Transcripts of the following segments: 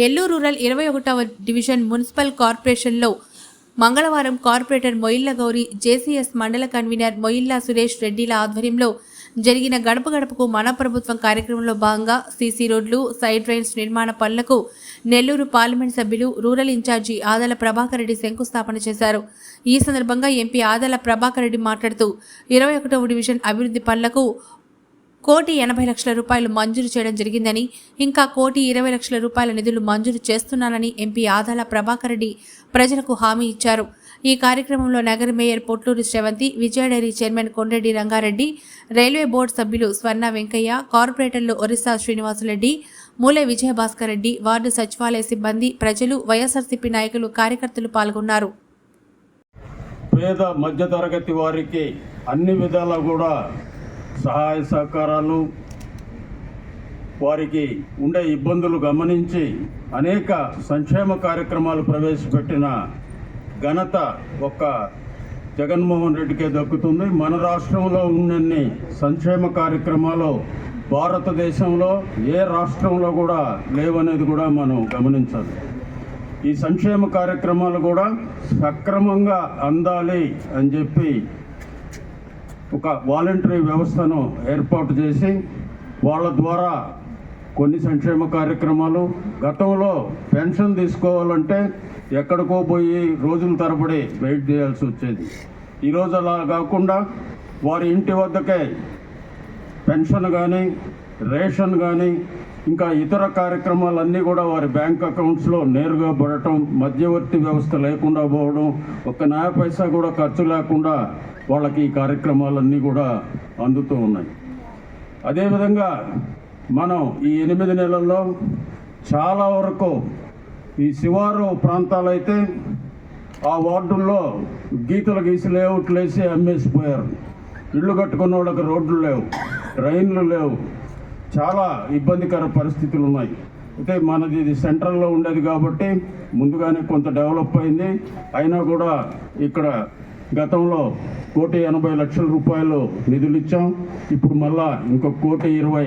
Nellore rural ఇరవై ఒకటవ division municipal కార్పొరేషన్లో మంగళవారం కార్పొరేటర్ మొయిల్ల గౌరి జేసీఎస్ మండల కన్వీనర్ మొయిల్లా సురేష్ రెడ్డిల ఆధ్వర్యంలో జరిగిన గడప గడపకు మన ప్రభుత్వం కార్యక్రమంలో భాగంగా సీసీ రోడ్లు సైడ్ డ్రైన్స్ నిర్మాణ పనులకు నెల్లూరు పార్లమెంట్ సభ్యులు రూరల్ ఇన్ఛార్జి ఆదాల ప్రభాకర్ రెడ్డి శంకుస్థాపన చేశారు. ఈ సందర్భంగా ఎంపీ ఆదాల ప్రభాకర్ రెడ్డి మాట్లాడుతూ ఇరవై ఒకటవ డివిజన్ అభివృద్ధి పనులకు కోటి ఎనభై లక్షల రూపాయలు మంజూరు చేయడం జరిగిందని ఇంకా కోటి ఇరవై లక్షల రూపాయల నిధులు మంజూరు చేస్తున్నానని ఎంపీ ఆదాల ప్రభాకర్ రెడ్డి ప్రజలకు హామీ ఇచ్చారు. ఈ కార్యక్రమంలో నగర mayor Potluri Sravanthi Vijaya dairy chairman Kondreddy Rangareddy railway board సభ్యులు స్వర్ణ వెంకయ్య కార్పొరేటర్లు ఒరిస్సా శ్రీనివాసులరెడ్డి మూలే విజయభాస్కర్ రెడ్డి వార్డు సచివాలయ సిబ్బంది ప్రజలు వైఎస్ఆర్సీపీ నాయకులు కార్యకర్తలు పాల్గొన్నారు. పేద మధ్యతరగతి వారికి అన్ని విధాలా కూడా సహాయ సహకారాలు వారికి ఉండే ఇబ్బందులు గమనించి అనేక సంక్షేమ కార్యక్రమాలు ప్రవేశపెట్టిన ఘనత ఒక్క జగన్మోహన్ రెడ్డికే దక్కుతుంది. మన రాష్ట్రంలో ఉన్నన్ని సంక్షేమ కార్యక్రమాలు భారతదేశంలో ఏ రాష్ట్రంలో కూడా లేవనేది కూడా మనం గమనించాలి. ఈ సంక్షేమ కార్యక్రమాలు కూడా సక్రమంగా అందాలి అని చెప్పి ఒక వాలంటరీ వ్యవస్థను ఏర్పాటు చేసి వాళ్ళ ద్వారా కొన్ని సంక్షేమ కార్యక్రమాలు గతంలో పెన్షన్ తీసుకోవాలంటే ఎక్కడికో పోయి రోజుల తరబడి వెయిట్ చేయాల్సి వచ్చేది. ఈరోజు అలా కాకుండా వారి ఇంటి వద్దకే పెన్షన్ కానీ రేషన్ కానీ ఇంకా ఇతర కార్యక్రమాలన్నీ కూడా వారి బ్యాంక్ అకౌంట్స్లో నేరుగా పడటం మధ్యవర్తి వ్యవస్థ లేకుండా పోవడం ఒక్క న్యాయ పైసా కూడా ఖర్చు లేకుండా వాళ్ళకి ఈ కార్యక్రమాలన్నీ కూడా అందుతూ ఉన్నాయి. అదేవిధంగా మనం ఈ ఎనిమిది నెలల్లో చాలా వరకు ఈ శివారు ప్రాంతాలైతే ఆ వార్డుల్లో గీతలు గీసి లేఅవుట్లు వేసి అమ్మేసిపోయారు. ఇళ్ళు కట్టుకున్న వాళ్ళకి రోడ్లు లేవు ట్రైన్లు లేవు చాలా ఇబ్బందికర పరిస్థితులు ఉన్నాయి. అయితే మనది ఇది సెంట్రల్లో ఉండేది కాబట్టి ముందుగానే కొంత డెవలప్ అయింది. అయినా కూడా ఇక్కడ గతంలో కోటి ఎనభై లక్షల రూపాయలు నిధులు ఇచ్చాం. ఇప్పుడు మళ్ళా ఇంకొక కోటి ఇరవై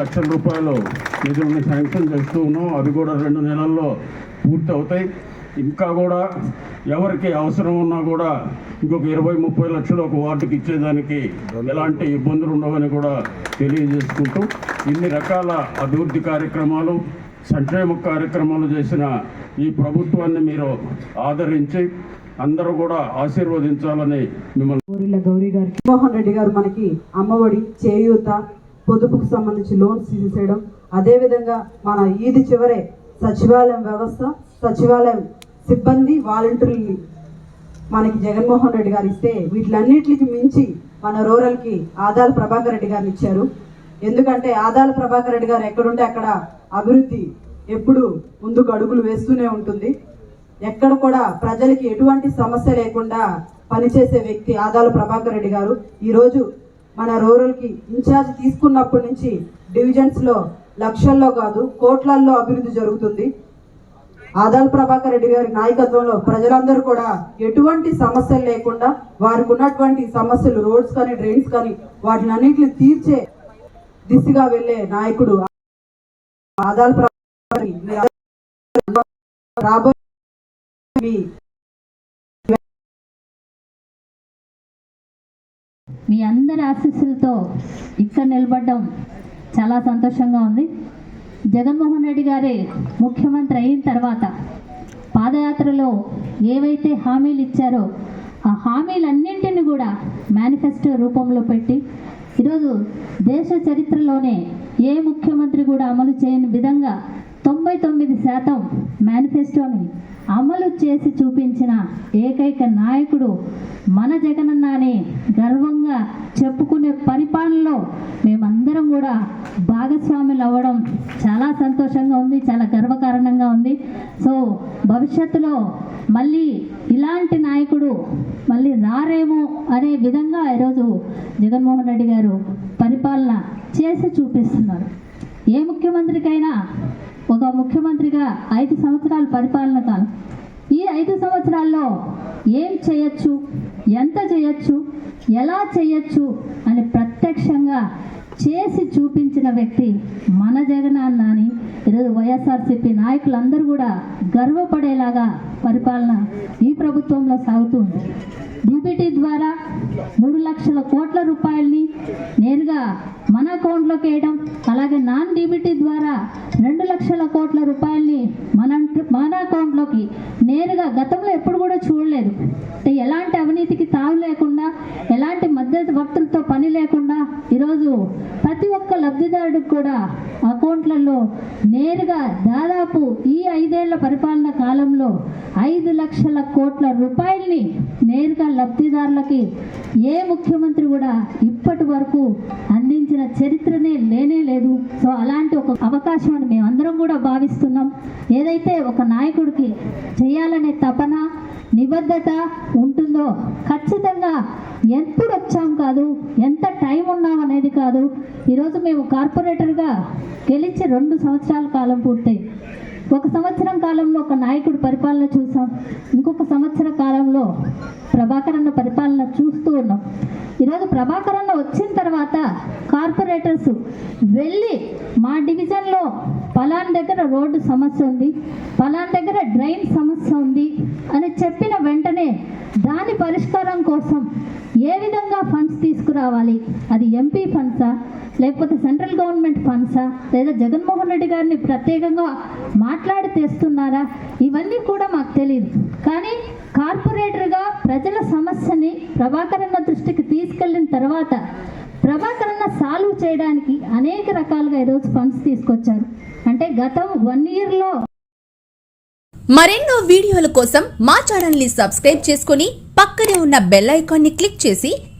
లక్షల రూపాయలు నిధులను శాంక్షన్ చేస్తూ ఉన్నాం. అవి కూడా రెండు నెలల్లో పూర్తి అవుతాయి ఇంకా కూడా ఎవరికి అవసరం ఉన్నా కూడా ఇంకొక ఇరవై ముప్పై లక్షలు ఒక వార్డుకి ఇచ్చేదానికి ఎలాంటి ఇబ్బందులు ఉండవని కూడా తెలియజేసుకుంటూ ఇన్ని రకాల అభివృద్ధి కార్యక్రమాలు సంక్షేమ కార్యక్రమాలు చేసిన ఈ ప్రభుత్వాన్ని మీరు ఆదరించి అందరూ కూడా ఆశీర్వదించాలని మిమ్మల్ని గౌరీల గౌరీ గారికి మోహన్ రెడ్డి గారు మనకి అమ్మఒడి చేయూత పొదుపుకు సంబంధించి లోన్స్ తీసేయడం అదేవిధంగా మన ఈది చివరే సచివాలయం వ్యవస్థ సచివాలయం సిబ్బంది వాలంటీర్లని మనకి జగన్మోహన్ రెడ్డి గారు ఇస్తే వీటిలన్నిటికి మించి మన రూరల్కి ఆదాల ప్రభాకర్ రెడ్డి గారిని ఇచ్చారు. ఎందుకంటే ఆదాల ప్రభాకర్ రెడ్డి గారు ఎక్కడుంటే అక్కడ అభివృద్ధి ఎప్పుడు ముందుకు అడుగులు వేస్తూనే ఉంటుంది. ఎక్కడ కూడా ప్రజలకి ఎటువంటి సమస్య లేకుండా పనిచేసే వ్యక్తి ఆదాల ప్రభాకర్ రెడ్డి గారు. ఈరోజు మన రూరల్కి ఇన్ఛార్జ్ తీసుకున్నప్పటి నుంచి డివిజన్స్లో లక్షల్లో కాదు కోట్లల్లో అభివృద్ధి జరుగుతుంది. ఆదాల్ ప్రభాకర్ రెడ్డి గారి నాయకత్వంలో ప్రజలందరూ కూడా ఎటువంటి సమస్యలు లేకుండా వారికి ఉన్నటువంటి సమస్యలు రోడ్స్ కానీ డ్రైన్స్ కానీ వాటిని అన్నింటిని తీర్చే దిశగా వెళ్ళే నాయకుడు ఆదాల్ ప్రభాకర్ రాబోయే మీ మీ అందరి ఆశీస్సులతో ఇక్కడ నిలబడడం చాలా సంతోషంగా ఉంది. జగన్మోహన్ రెడ్డి గారే ముఖ్యమంత్రి అయిన తర్వాత పాదయాత్రలో ఏవైతే హామీలు ఇచ్చారో ఆ హామీలన్నింటిని కూడా మేనిఫెస్టో రూపంలో పెట్టి ఈరోజు దేశ చరిత్రలోనే ఏ ముఖ్యమంత్రి కూడా అమలు చేయని విధంగా తొంభై తొమ్మిది శాతం మేనిఫెస్టోని అమలు చేసి చూపించిన ఏకైక నాయకుడు మన జగనన్న అని గర్వంగా చెప్పుకునే పరిపాలనలో మేమందరం కూడా భాగస్వాములు అవ్వడం చాలా సంతోషంగా ఉంది చాలా గర్వకారణంగా ఉంది. సో భవిష్యత్తులో మళ్ళీ ఇలాంటి నాయకుడు మళ్ళీ రారేమో అనే విధంగా ఈరోజు జగన్మోహన్ రెడ్డి గారు పరిపాలన చేసి చూపిస్తున్నారు. ఏ ముఖ్యమంత్రికైనా ముఖ్యమంత్రిగా ఐదు సంవత్సరాలు పరిపాలన కాలం. ఈ ఐదు సంవత్సరాల్లో ఏం చేయొచ్చు? ఎంత చేయొచ్చు? ఎలా చేయొచ్చు? అని ప్రత్యక్షంగా చేసి చూపించిన వ్యక్తి మన జగనన్న అని ఈరోజు వైఎస్ఆర్సీపీ నాయకులందరూ కూడా గర్వపడేలాగా పరిపాలన ఈ ప్రభుత్వంలో సాగుతుంది డిబిటీ ద్వారా మూడు లక్షల కోట్ల రూపాయల్ని నేరుగా మన అకౌంట్లోకి వేయడం అలాగే నాన్ డిబిటీ ద్వారా రెండు లక్షల కోట్ల రూపాయల్ని మన మన అకౌంట్లోకి నేరుగా గతంలో ఎప్పుడు కూడా చూడలేదు. అంటే ఎలాంటి అవినీతికి తావు లేకుండా ఎలాంటి మధ్యవర్తులతో పని లేకుండా ఈరోజు ప్రతి ఒక్క లబ్ధిదారుడికి కూడా అకౌంట్లలో నేరుగా దాదాపు ఈ ఐదేళ్ళ పరిపాలన కాలంలో ఐదు లక్షల కోట్ల రూపాయల్ని నేరుగా లబ్ధిదారులకి ఏ ముఖ్యమంత్రి కూడా ఇప్పటి వరకు అందించిన చరిత్రనే లేనే లేదు. సో అలాంటి ఒక అవకాశం అని మేమందరం కూడా భావిస్తున్నాం. ఏదైతే ఒక నాయకుడికి చేయాలనే తపన నిబద్ధత ఉంటుందో ఖచ్చితంగా ఎప్పుడు వచ్చాం కాదు ఎంత టైం ఉన్నాం అనేది కాదు. ఈరోజు మేము కార్పొరేటర్గా గెలిచి రెండు సంవత్సరాల కాలం పూర్తయి. ఒక సంవత్సరం కాలంలో ఒక నాయకుడు పరిపాలన చూసాం. ఇంకొక సంవత్సర కాలంలో ప్రభాకర్ అన్న పరిపాలన చూస్తూ ఉన్నాం. ఈరోజు ప్రభాకర్ అన్న వచ్చిన తర్వాత కార్పొరేటర్స్ వెళ్ళి మా డివిజన్లో పలాన్ దగ్గర రోడ్డు సమస్య ఉంది పలాన్ దగ్గర డ్రైన్ సమస్య ఉంది అని చెప్పిన వెంటనే దాని పరిష్కారం కోసం ఏ విధంగా ఫండ్స్ తీసుకురావాలి. అది ఎంపీ ఫండ్సా లేకపోతే సెంట్రల్ గవర్నమెంట్ ఫండ్సా లేదా జగన్మోహన్ రెడ్డి గారిని ప్రత్యేకంగా మాట్లాడి తెస్తున్నారా? ఇవన్నీ కూడా మాకు తెలియదు కానీ కార్పొరేటర్గా ప్రజల సమస్యని ప్రభాకరన్న దృష్టికి తీసుకెళ్ళిన తర్వాత ప్రభాకరన్న సాల్వ్ చేయడానికి అనేక రకాలుగా ఈరోజు ఫండ్స్ తీసుకొచ్చారు. అంటే గతం వన్ ఇయర్లో మరెన్నో వీడియోల కోసం మా ఛానల్ని సబ్స్క్రైబ్ చేసుకుని పక్కనే ఉన్న బెల్ ఐకాన్ని క్లిక్ చేసి